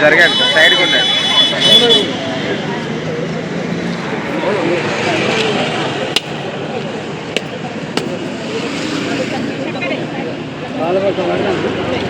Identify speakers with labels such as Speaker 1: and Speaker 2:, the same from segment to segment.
Speaker 1: జరగండి సైడ్కి ఉండండి
Speaker 2: ఓకే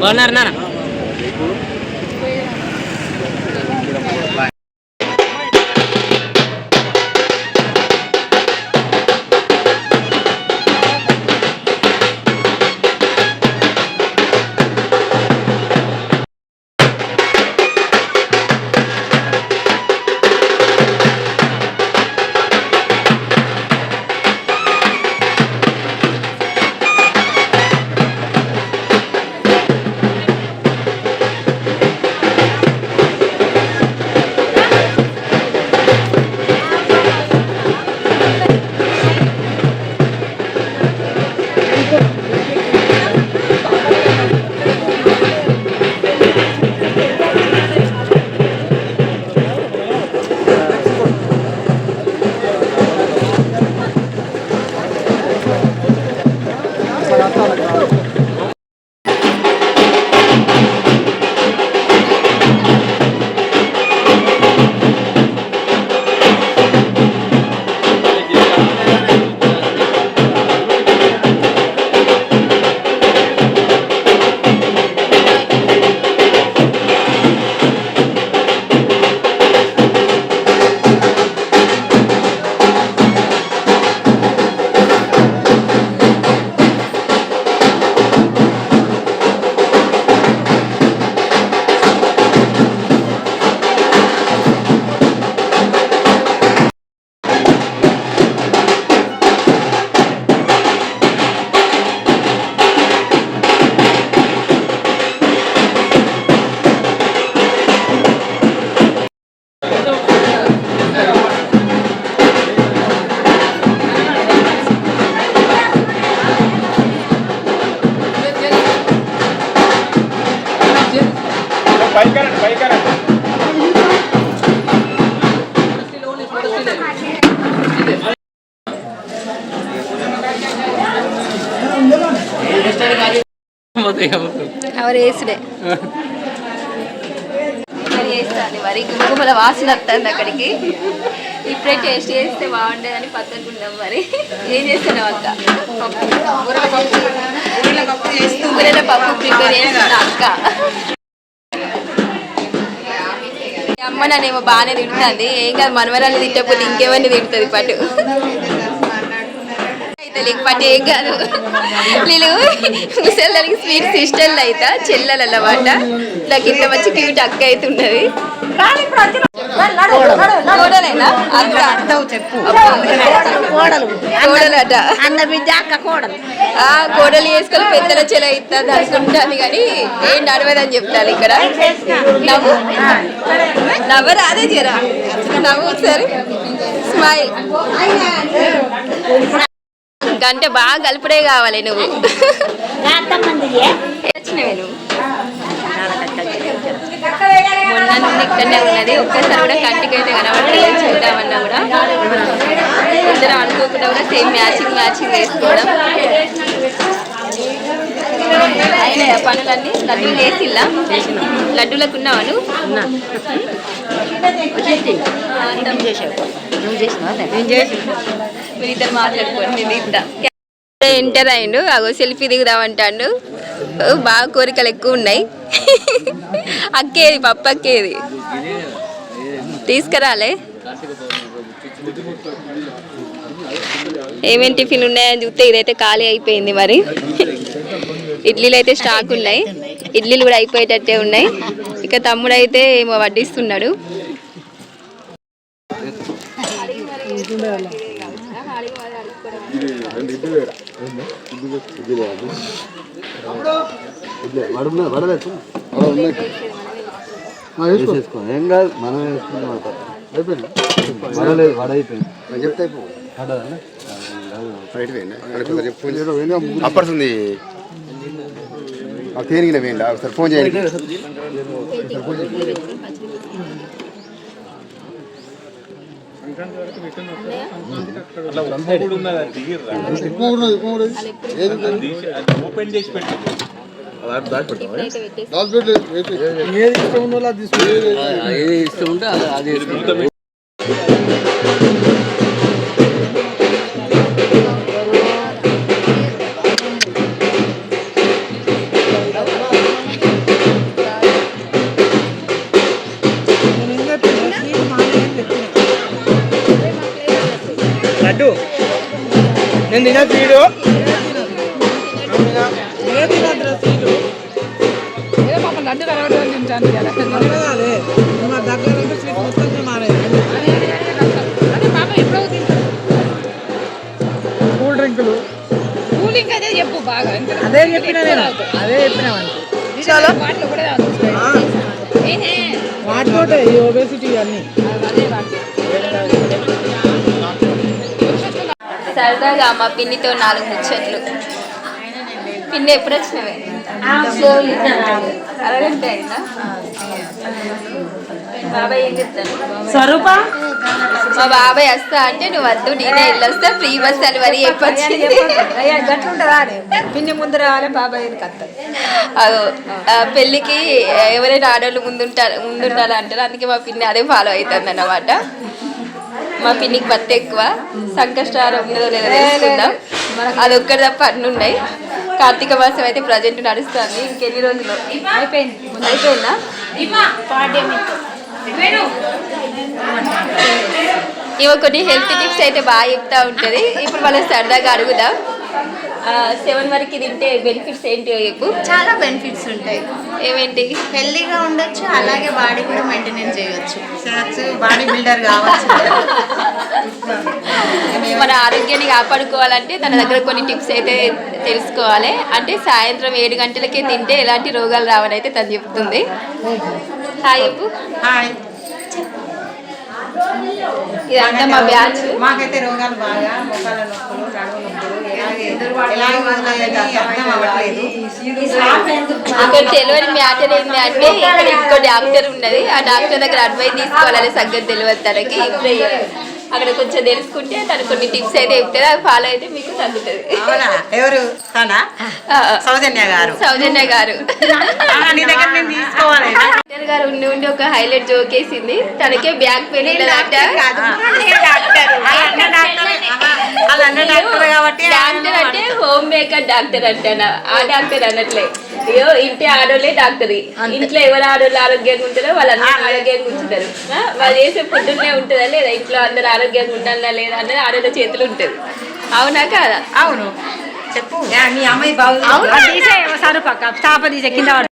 Speaker 3: బాగున్నారు నాన్న?
Speaker 2: ఎవరు వేసుడే మరి వాసన వస్తుంది అక్కడికి. ఇప్పుడే టేస్ట్ చేస్తే బాగుండేదని పక్కనుకున్నాం మరి. ఏం చేస్తాను అక్క? పప్పు ప్రిపేర్ చేస్తున్నా అక్క. అమ్మ నన్నేమో బాగానే తింటుంది ఏం కాదు మనవరాలు తిట్టకపోతే ఇంకేమని తింటుంది పట్టు? అయితే లేకపోతే ఏం కాదు నేను ముసలికి స్వీట్ సిస్టర్లు అయితే చెల్లెలు అన్నమాట నాకు ఇంత మంచి క్యూట్ అక్క అయితే ఉన్నది. కోడలేనా? అక్క.
Speaker 4: చెప్పు
Speaker 2: కోడలు కోడలు అట
Speaker 4: అన్న బిడ్డ అక్క కోడలు
Speaker 2: ఆ కోడలు వేసుకొని పెద్దల చెల అవుతుంది అనుకుంటాను కానీ ఏం నడవదని చెప్తాను ఇక్కడ? నవ్వు? నవ్వు రాదే జరా. నవ్వు ఒకసారి. స్మైల్ గంట బాగా కలుపుడే కావాలి నువ్వు. మొన్న నుండి ఇక్కడనే ఉన్నది. ఒక్కసారి కూడా కంటికి అయితే కనబడలేదు. చూద్దామన్నా కూడా. ఇద్దరం అనుకోకుండా కూడా సేమ్ మ్యాచింగ్ మ్యాచింగ్ వేసుకోవడం. అయినాయా పనులన్నీ? లడ్డూలు చేసిల్లా లడ్డూలకు ఉన్నావా నువ్వు? ఆ, అందం.
Speaker 4: నువ్వు చేసినావా?
Speaker 3: నేను చేసి
Speaker 2: మీరిద్దరు మాట్లాడుకోండి నేను ఎంటర్ అయిండు అగో సెల్ఫీ దిగుదామంటాడు. బాగా కోరికలు ఎక్కువ ఉన్నాయి. అక్కేది పప్పు అక్కేది. తీసుకురాలే. ఏమేమి టిఫిన్ ఉన్నాయని చూస్తే ఇదైతే ఖాళీ అయిపోయింది మరి. ఇడ్లీలు అయితే స్టాక్ ఉన్నాయి. ఇడ్లీలు కూడా అయిపోయేటట్టే ఉన్నాయి. ఇక తమ్ముడు అయితే ఏమో వడ్డిస్తున్నాడు.
Speaker 3: వేసేసుకో ఏం కాదు మనం వేసుకుంటాం అయిపోయింది వడలేదు వడ అయిపోయింది చెప్తే పడదండి
Speaker 1: అప్పర్స్ తేనిగిన వేయండి ఒకసారి ఫోన్ చేయండి.
Speaker 5: ఓపెన్ చేసి పెట్టండి
Speaker 3: ఏది ఇష్టం ఉందో అది తీసుకో ఏది ఇష్టం ఉంటే అది
Speaker 6: నేను తిన స్వీడు కూల్ డ్రింకులు
Speaker 7: కూలింగ్ అదే చెప్పు బాగా ఇంకా
Speaker 6: అదే చెప్పిన నేను అదే చెప్పిన చాలా
Speaker 7: వాటిలో కూడా తాగుతావు. ఏహే.
Speaker 6: వాటితోటే
Speaker 2: సరదాగా మా పిన్నితో నాలుగు ముచ్చట్లు. పిన్ని ఎప్పుడు వచ్చినవే? అరగంట అయిందా? బాబాయ్ ఏం చెప్తాను
Speaker 4: స్వరూప?
Speaker 2: మా బాబాయ్ వస్తా అంటే నువ్వు వద్దు నేనే వెళ్ళొస్తా ఫ్రీ బస్ అని మరి
Speaker 7: గట్లుంటదా అని. పిన్ని ముందు రావాలి బాబాయ్
Speaker 2: పెళ్ళికి ఎవరైనా ఆడవాళ్ళు ముందుంటారు ముందుండాలి అంటారు అందుకే మా పిన్ని అదే ఫాలో అవుతుంది అన్నమాట మా పిన్నికి బత్త ఎక్కువ. సంకష్టారం ఉన్నదో లేదో. తెలుసుకుందాం. అది ఒక్కటి తప్ప అన్ని ఉన్నాయి. కార్తీక మాసం అయితే ప్రజెంట్ నడుస్తుంది. ఇంకెన్ని రోజులు?
Speaker 7: అయిపోయింది.
Speaker 2: అయిపోయిందా? ఇవి కొన్ని హెల్త్ టిప్స్ అయితే బాగా చెప్తా ఉంటుంది. ఇప్పుడు మనం సరదాగా అడుగుదాం. సెవెన్ వరకు తింటే బెనిఫిట్స్ ఏంటి చెప్పు?
Speaker 8: చాలా బెనిఫిట్స్ ఉంటాయి.
Speaker 2: ఏమేంటి?
Speaker 8: హెల్దీగా ఉండొచ్చు అలాగే బాడీ కూడా మెయింటెనెన్స్ చేయొచ్చు. చేయొచ్చు బాడీ బిల్డర్ కావచ్చు.
Speaker 2: మన ఆరోగ్యాన్ని కాపాడుకోవాలంటే తన దగ్గర కొన్ని టిప్స్ అయితే తెలుసుకోవాలి. అంటే సాయంత్రం ఏడు గంటలకే తింటే ఎలాంటి రోగాలు రావని అయితే తను చెప్తుంది. హాయ్ చెప్పు.
Speaker 8: హాయ్.
Speaker 2: ఇదంతా మా బ్యాచ్.
Speaker 8: మాకైతే రోగాలు బాగా మొక్కల నొప్పులు నడుము నొప్పులు
Speaker 2: ఇక్కడ తెలియని మ్యాటర్ ఏంటి అంటే ఇక్కడ ఇంకో డాక్టర్ ఉన్నది. ఆ డాక్టర్ దగ్గర అడ్వైస్ తీసుకోవాలని సంగతి తెలియదు తనకి. ఇప్పుడే అక్కడ కొంచెం తెలుసుకుంటే తను కొన్ని టిప్స్ అయితే చెప్తారు అవి ఫాలో అయితే మీకు తగ్గుతుంది.
Speaker 8: అవునా? ఎవరు? సౌజన్య గారు.
Speaker 2: సౌజన్య గారు. డాక్టర్ గారు ఉండి ఉండి ఒక హైలైట్ జోక్ వేసింది. తనకే బ్యాక్ పెయిన్
Speaker 8: డాక్టర్
Speaker 2: అంటే హోమ్ మేకర్ డాక్టర్ అంటానా? ఆ డాక్టర్ అనట్లే అయ్యో ఇంటి ఆడోళ్ళే డాక్టర్. ఇంట్లో ఎవరు ఆడోళ్ళు ఆరోగ్యంగా ఉంటారో వాళ్ళందరూ ఆరోగ్యంగా ఉంచుతారు వాళ్ళు చేసే ఫుడ్నే ఉంటుందా లేదా? ఇంట్లో అందరు ఆరోగ్యంగా ఉండాలా లేదా అన్నది ఆడోళ్ళ చేతులు ఉంటుంది. అవునా కాదా?
Speaker 8: అవును. చెప్పు.
Speaker 7: మీ అమ్మాయి బాగు తీసే సరుపక్క. చాప తీసే కింద పడు.